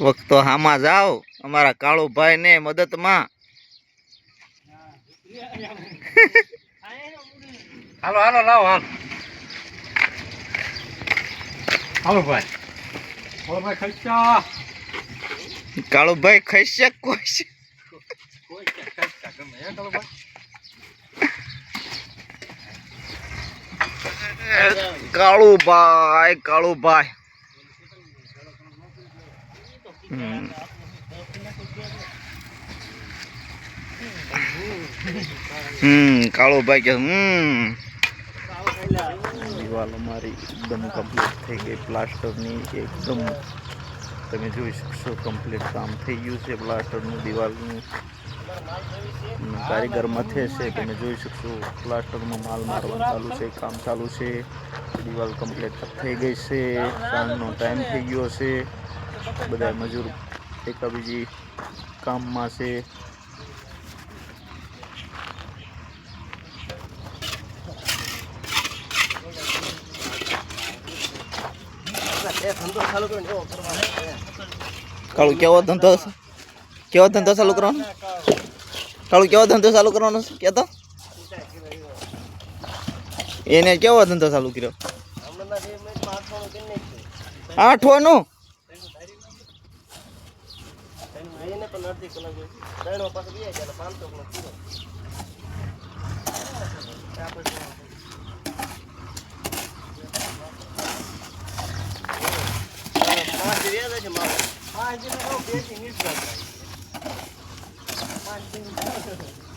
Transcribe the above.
વખતો હામાં જાઓ અમારા કાળુભાઈ ને મદદમાં. હાલો હાલો લાવો હાલ. હાલો ભાઈ. હાલો ભાઈ ખર્ચા કાળુભાઈ ખસ્યા કોઈ છે કોઈ કે ગમે હે કાળો ભાઈ કાળુભાઈ કાળુભાઈ હમ. કાળુભાઈ કે હમ દિવાલ અમારી એકદમ કમ્પ્લીટ થઈ ગઈ પ્લાસ્ટરની એકદમ તમે જોઈ શકશો કમ્પ્લીટ કામ થઈ ગયું છે પ્લાસ્ટરનું દિવાલનું. કારીગર મથે છે, તમે જોઈ શકશો પ્લાસ્ટરમાં માલ મારવાનું ચાલુ છે, કામ ચાલુ છે. દિવાલ કમ્પ્લીટ થઈ ગઈ છે, સાંજનો ટાઈમ થઈ ગયો છે. બધા મજૂર એકાબીજી કામમાં છે. કાળુ, કેવો ધંધો કેવો ધંધો ચાલુ કરવાનો? કાળુ, કેવો ધંધો ચાલુ કરવાનો છે કેતો? એને કેવો ધંધો ચાલુ કર્યો? આઠવાનું? 慢点，别急，你走。慢点，你走。